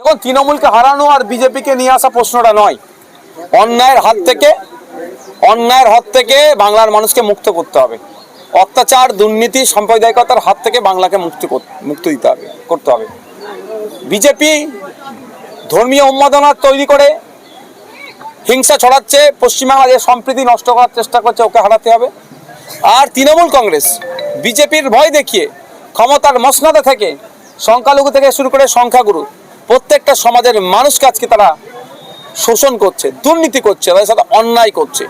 দেখুন, তৃণমূলকে হারানো আর বিজেপিকে নিয়ে আসা প্রশ্নটা নয়। অন্যায়ের হাত থেকে, অন্যায়ের হাত থেকে বাংলার মানুষকে মুক্ত করতে হবে। অত্যাচার, দুর্নীতি, সাম্প্রদায়িকতার হাত থেকে বাংলাকে মুক্তি মুক্ত দিতে হবে, করতে হবে। বিজেপি ধর্মীয় উন্মাদনা তৈরি করে, হিংসা ছড়াচ্ছে, পশ্চিমবাংলার যে সম্প্রীতি নষ্ট করার চেষ্টা করছে, ওকে হারাতে হবে। আর তৃণমূল কংগ্রেস, বিজেপির ভয় দেখিয়ে ক্ষমতার মসনাদে থেকে সংখ্যালঘু থেকে শুরু করে সংখ্যাগুরু প্রত্যেকটা সমাজের মানুষকে আজকে তারা শোষণ করছে, দুর্নীতি করছে, তাদের সাথে অন্যায় করছে।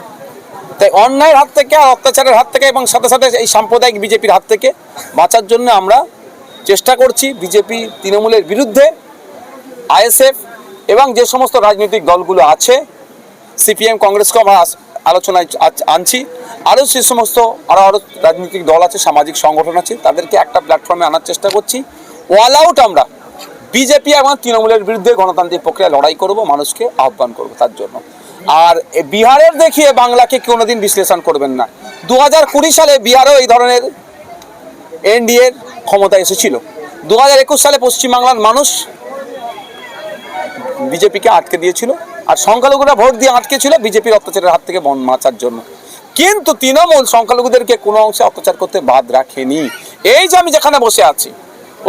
তাই অন্যায়ের হাত থেকে আর অত্যাচারের হাত থেকে এবং সাথে সাথে এই সাম্প্রদায়িক বিজেপির হাত থেকে বাঁচার জন্য আমরা চেষ্টা করছি বিজেপি, তৃণমূলের বিরুদ্ধে, আইএসএফ এবং যে সমস্ত রাজনৈতিক দলগুলো আছে, সিপিএম কংগ্রেসকে আমরা আলোচনায় আনছি। আরও সে সমস্ত, আরও আরও রাজনৈতিক দল আছে, সামাজিক সংগঠন আছে, তাদেরকে একটা প্ল্যাটফর্মে আনার চেষ্টা করছি। অল আউট আমরা। বিজেপি এবং তৃণমূলের বিরুদ্ধে গণতান্ত্রিক প্রক্রিয়া লড়াই করব, মানুষকে আহ্বান করব তার জন্য। আর বিহারের দেখিয়ে বাংলাকে কোনোদিন বিশ্লেষণ করবেন না। দু হাজার কুড়ি সালে বিহারেও এই ধরনের এনডিএর ক্ষমতা এসেছিল। দু হাজার একুশ সালে পশ্চিমবাংলার মানুষ বিজেপিকে আটকে দিয়েছিল আর সংখ্যালঘুরা ভোট দিয়ে আটকে ছিল বিজেপির অত্যাচারের হাত থেকে বন মাচার জন্য। কিন্তু তৃণমূল সংখ্যালঘুদেরকে কোনো অংশে অত্যাচার করতে বাদ রাখেনি। এই যে আমি যেখানে বসে আছি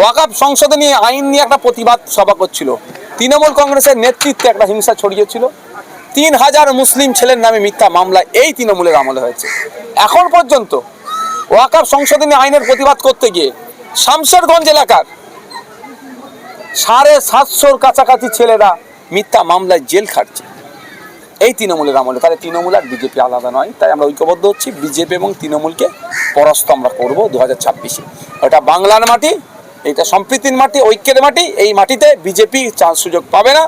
ওয়াকাপ সংসদে নিয়ে আইন নিয়ে একটা প্রতিবাদ সভা করছিল। তৃণমূল কংগ্রেসের নেতৃত্বে একটা হিংসা ছড়িয়েছিল তিন হাজার মুসলিম ছেলের নামে মিথ্যা মামলা এই তৃণমূলের আমলে হয়েছে। এখন পর্যন্ত ওয়াকাপ সংশোধনী আইনের প্রতিবাদ করতে গিয়ে শামশেরগঞ্জ এলাকার সাড়ে সাতশোর কাছাকাছি ছেলেরা মিথ্যা মামলায় জেল খাটছে। এই তৃণমূলের আমলে। তাহলে তৃণমূল আর বিজেপি আলাদা নয়। তাই আমরা ঐক্যবদ্ধ হচ্ছি। বিজেপি এবং তৃণমূলকে পরাস্ত আমরা করব দু হাজার ছাব্বিশে। এটা বাংলার মাটি এটা সম্প্রীতির মাটি ঐক্যের মাটি এই মাটিতে বিজেপি চান্স সুযোগ পাবে না।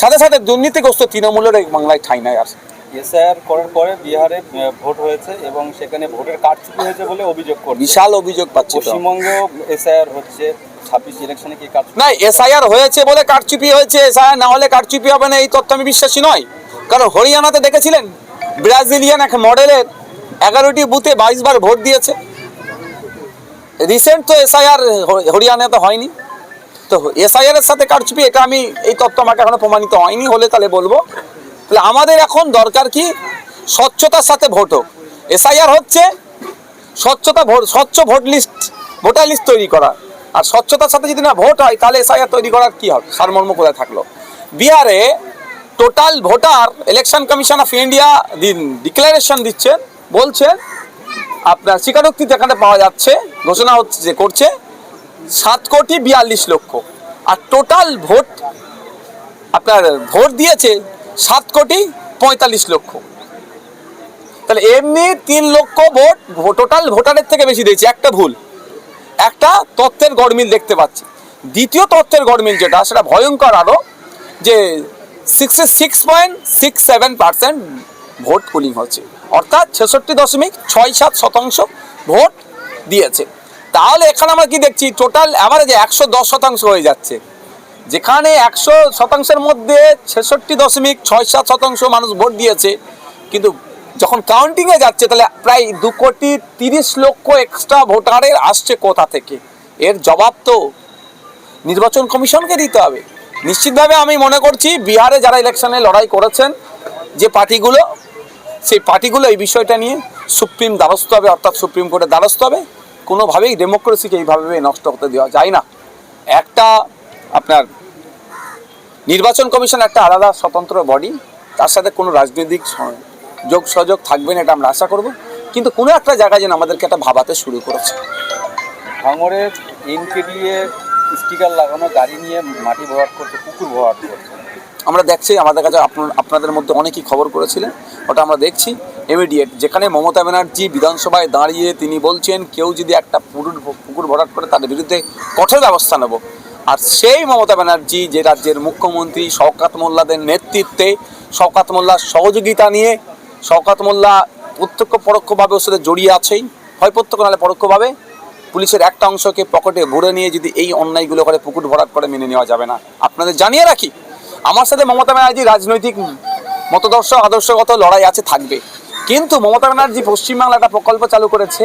সাথে সাথে দুর্নীতিগ্রস্ত তৃণমূলের এই বাংলায় ঠাঁই নাই আর। এসআইআর করার পরে বিহারে ভোট হয়েছে এবং সেখানে ভোটের কারচুপি হয়েছে বলে অভিযোগ করছে। বিশাল অভিযোগ পাচ্ছি এসআইআর হচ্ছে ছাব্বিশ ইলেকশনে কি কাজ না এসআইআর হয়েছে বলে কারচুপি হয়েছে এসআইআর না হলে কারচুপি হবে না এই তথ্য আমি বিশ্বাসী নয়। কারণ হরিয়ানাতে দেখেছিলেন ব্রাজিলিয়ান এক মডেলের এগারোটি বুথে বাইশ বার ভোট দিয়েছে। রিসেন্ট তো এসআইআর হরিয়ানাতে হয়নি। তো এসআইআর এর সাথে কারচুপি, এটা আমি এই তথ্য আমাকে এখনও প্রমাণিত হয়নি, হলে তাহলে বলব। তাহলে আমাদের এখন দরকার কি? স্বচ্ছতার সাথে ভোট হোক। এসআইআর হচ্ছে স্বচ্ছতা ভোট, স্বচ্ছ ভোট লিস্ট, ভোটার লিস্ট তৈরি করা। আর স্বচ্ছতার সাথে যদি না ভোট হয়, তাহলে এসআইআর তৈরি করার কি হবে? সারমর্ম কোথায় থাকল? বিহারে total voter election commission of India declaration দিচ্ছেন বলছেন আপনার স্বীকারোক্তি যেখানে পাওয়া যাচ্ছে, ঘোষণা হচ্ছে যে করছে সাত কোটি বিয়াল্লিশ লক্ষ। আর টোটাল ভোট আপনার ভোট দিয়েছে সাত কোটি পঁয়তাল্লিশ লক্ষ। তাহলে এমনি তিন লক্ষ ভোট টোটাল ভোটারের থেকে বেশি দিয়েছে, একটা ভুল। একটা তথ্যের গরমিল দেখতে পাচ্ছি। দ্বিতীয় তথ্যের গরমিল যেটা, সেটা ভয়ঙ্কর আরও যে sixty six point six seven percent vote polling হচ্ছে। অর্থাৎ ছেষট্টি দশমিক ছয় সাত শতাংশ ভোট দিয়েছে। তাহলে এখানে আমরা কি দেখছি? টোটাল অ্যাভারেজে একশো দশ শতাংশ হয়ে যাচ্ছে। যেখানে একশো শতাংশের মধ্যে ছেষট্টি দশমিক ছয় সাত শতাংশ মানুষ ভোট দিয়েছে। কিন্তু যখন কাউন্টিংয়ে যাচ্ছে, তাহলে প্রায় দু কোটি তিরিশ লক্ষ এক্সট্রা ভোটারের আসছে কোথা থেকে? এর জবাব তো নির্বাচন কমিশনকে দিতে হবে। নিশ্চিতভাবে আমি মনে করছি, বিহারে যারা ইলেকশনে লড়াই করেছেন, যে পার্টিগুলো সেই পার্টিগুলো এই বিষয়টা নিয়ে সুপ্রিম দ্বারস্থ হবে, অর্থাৎ সুপ্রিম কোর্টের দ্বারস্থ হবে। কোনোভাবেই ডেমোক্রেসিকে এইভাবে নষ্ট হতে দেওয়া যায় না। একটা আপনার নির্বাচন কমিশন একটা আলাদা স্বতন্ত্র বডি তার সাথে কোনো রাজনৈতিক যোগ সহযোগ থাকবে না, এটা আমরা আশা করব। কিন্তু কোনো একটা জায়গায় যেন আমাদেরকে একটা ভাবাতে শুরু করেছে। ভাঙড়ের ইনকে দিয়ে স্টিকার লাগানো, গাড়ি নিয়ে মাটি ভরাট করছে, পুকুর ভরাট করছে। আমরা দেখছি, আমাদের কাছে আপনাদের মধ্যে অনেকেই খবর করেছিলেন, ওটা আমরা দেখছি। ইমিডিয়েট যেখানে মমতা ব্যানার্জি বিধানসভায় দাঁড়িয়ে তিনি বলছেন, কেউ যদি একটা পুকুর পুকুর ভরাট করে তার বিরুদ্ধে কঠোর ব্যবস্থা নেব। আর সেই মমতা ব্যানার্জি যে রাজ্যের মুখ্যমন্ত্রী শওকাত মোল্লাদের নেতৃত্বে, শওকাত মোল্লার সহযোগিতা নিয়ে, শওকাত মোল্লা প্রত্যক্ষ পরোক্ষভাবে ওর সাথে জড়িয়ে আছেই। হয় প্রত্যক্ষ নাহলে পরোক্ষভাবে, পুলিশের একটা অংশকে পকেটে ভরে নিয়ে যদি এই অন্যায়গুলো করে পুকুর ভরাট করে মেনে নেওয়া যাবে না। আপনাদের জানিয়ে রাখি আমার সাথে মমতা ব্যানার্জি রাজনৈতিক মতদর্শ, আদর্শগত লড়াই আছে, থাকবে। কিন্তু মমতা ব্যানার্জি পশ্চিমবাংলা একটা প্রকল্প চালু করেছে,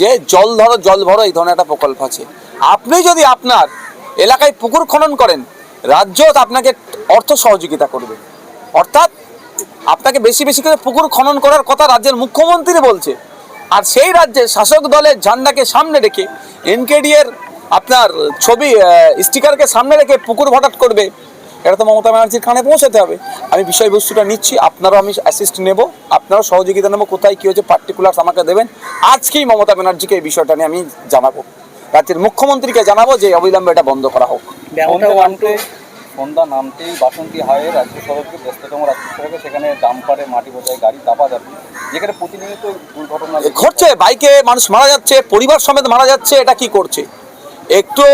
যে জল ধরো, জল ভরো, এই ধরনের একটা প্রকল্প আছে। আপনি যদি আপনার এলাকায় পুকুর খনন করেন রাজ্য আপনাকে অর্থ সহযোগিতা করবে। অর্থাৎ আপনাকে বেশি বেশি করে পুকুর খনন করার কথা রাজ্যের মুখ্যমন্ত্রী বলছে। আর সেই রাজ্যে শাসক দলের ঝান্ডাকে সামনে রেখে এনকেডি এর আপনার ছবি স্টিকারকে সামনে রেখে পুকুর ভরাট করবে এটা তো মমতা ব্যানার্জির কানে পৌঁছাতে হবে। আমি বিষয়বস্তুটা নিচ্ছি আপনারাও আমি অ্যাসিস্ট নেব আপনারাও সহযোগিতা নেব কোথায় কী হচ্ছে পার্টিকুলার আমাকে দেবেন। আজকেই মমতা ব্যানার্জিকে এই বিষয়টা নিয়ে আমি জানাব। রাজ্যের মুখ্যমন্ত্রীকে জানাব যে অবিলম্বে এটা বন্ধ করা হোক। সন্ধ্যা নামতে নামতেই বাসন্তী হাইওয়ে রাজ্য সড়কে ব্যস্ততম রাজ্য সড়কে সেখানে ডাম্পারে মাটি বোঝায় গাড়ি দাপা যাবে। যেখানে প্রতিনিয়ত দুর্ঘটনা ঘটছে বাইকে মানুষ মারা যাচ্ছে পরিবার সমেত মারা যাচ্ছে এটা কি করছে? একটু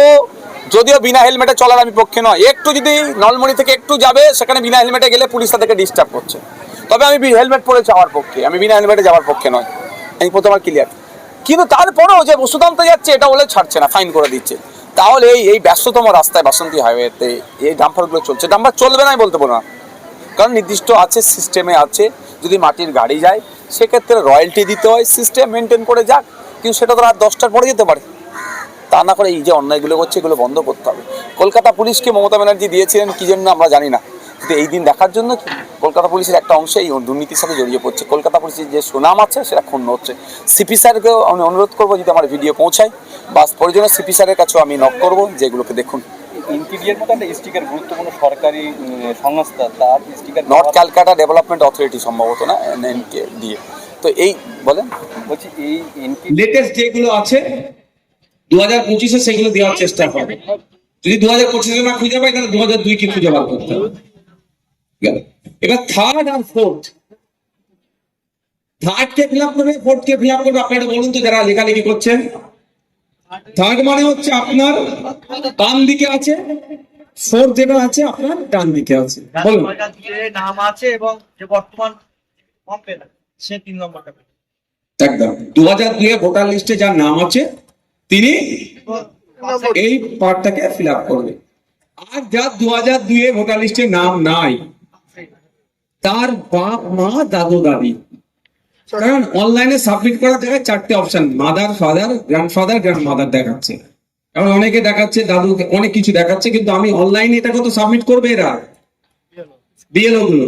যদিও বিনা হেলমেটে চলার আমি পক্ষে নয়। একটু যদি নলমণি থেকে একটু যাবে, সেখানে বিনা হেলমেটে গেলে পুলিশ তাদেরকে ডিস্টার্ব করছে। তবে আমি হেলমেট পরে যাওয়ার পক্ষে, আমি বিনা হেলমেটে যাওয়ার পক্ষে নয়। এই প্রথম আমার ক্লিয়ার কিন্তু তারপরেও যে বসুদান্ত যাচ্ছে, এটা বলে ছাড়ছে না ফাইন করে দিচ্ছে। তাহলে এই এই ব্যস্ততম রাস্তায় বাসন্তী হাইওয়েতে এই ডাম্পারগুলো চলছে। ডাম্পার চলবে না বলতে পারব না। কারণ নির্দিষ্ট আছে সিস্টেমে আছে। যদি মাটির গাড়ি যায়, সেক্ষেত্রে রয়্যালটি দিতে হয় সিস্টেম মেনটেন করে যাক। কিন্তু সেটা তো রাত দশটার পরে যেতে পারে। তা না করে এই যে অন্যায়গুলো করছে এগুলো বন্ধ করতে হবে। কলকাতা পুলিশকে মমতা ব্যানার্জি দিয়েছিলেন কি জন্য আমরা জানি না। কিন্তু এই দিন দেখার জন্য কি? কলকাতা পুলিশের একটা অংশ এই দুর্নীতির সাথে জড়িয়ে পড়ছে। কলকাতা পুলিশের যে সুনাম আছে সেটা ক্ষুণ্ণ হচ্ছে। সিপি স্যারকেও আমি অনুরোধ করব যদি আমার ভিডিও পৌঁছায় বা প্রয়োজনে সিপি স্যারের কাছেও আমি নক করব যেগুলোকে দেখুন। ইনকিডিয়ার মতো একটা স্টিকার গুরুত্বপূর্ণ সরকারি সংস্থা তার sticker north Calcutta development authority সম্ভবত না এনকে দিয়ে। তো এই বলেন। বলছি এই লেটেস্ট যেগুলো আছে দু হাজার পঁচিশে সেগুলো দেওয়ার চেষ্টা হবে যদি দু হাজার পঁচিশে না খুঁজে পাই তাহলে দু হাজার দুই কে খুঁজে বার করতে হবে। এবার থার্ড আর ফোর্থ থার্ড কে ফিল আপ করবে ফোর্থ কে ফিল আপ করবে আপনারা বলুন তো যারা লেখালেখি করছেন থার্ড মানে হচ্ছে আপনার বাম দিকে আছে ফোর্থ যেটা আছে আপনার ডান দিকে আছে। বলুন। নাম আছে এবং যে বর্তমান সে তিন নম্বরটা একদম। দু হাজার দুয়ে ভোটার লিস্টে যার নাম আছে তিনি এই পার্টটাকে ফিল আপ করবে। আর যার দু হাজার দুয়ে ভোটার লিস্টে নাম নাই তার বাপ মা দাদু দাদি। কারণ অনলাইনে সাবমিট করার জায়গায় চারটে option mother father grandfather grandmother দেখাচ্ছে। কারণ অনেকে দেখাচ্ছে দাদু অনেক কিছু দেখাচ্ছে কিন্তু আমি অনলাইনে এটা কত সাবমিট করবে এরা। বিএলও গুলো।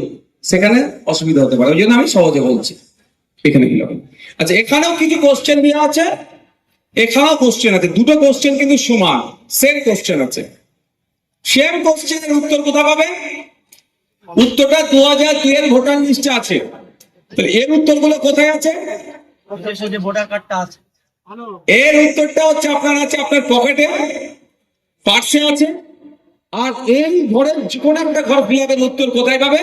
সেখানে অসুবিধা হতে পারে। ওই জন্য আমি সহজে বলছি। এখানে কি আচ্ছা এখানেও কিছু কোশ্চেন দেওয়া আছে। এখানেও কোশ্চেন আছে দুটো কোশ্চেন কিন্তু সমান সেম কোশ্চেন আছে। সেম কোশ্চেনের উত্তর কোথা পাবে? উত্তরটা দু হাজার দুই এর ভোটার লিস্টে আছে। তাহলে এর উত্তরগুলো কোথায় আছে? ভোটার কার্ডটা আছে এর উত্তরটা হচ্ছে আপনার আছে আপনার পকেটে পার্সে আছে। আর এই ঘরের যে কোনো একটা ঘর ফিলাপের উত্তর কোথায় পাবে?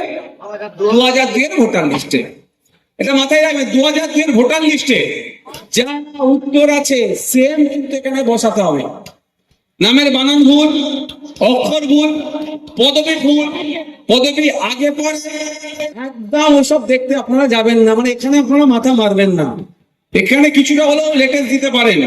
দু হাজার দুই এর ভোটার লিস্টে এটা মাথায় রাখবে দু হাজার দুয়ের ভোটার লিস্টে যা উত্তর আছে সেম কিন্তু এখানে বসাতে হবে। নামের বানান ভুল, অক্ষর ভুল, পদবী ভুল, পদবী আগে পরে একদম ওসব দেখতে আপনারা যাবেন না মানে এখানে আপনারা মাথা মারবেন না। এখানে কিছুটা হলেও লেটেস্ট দিতে পারেন।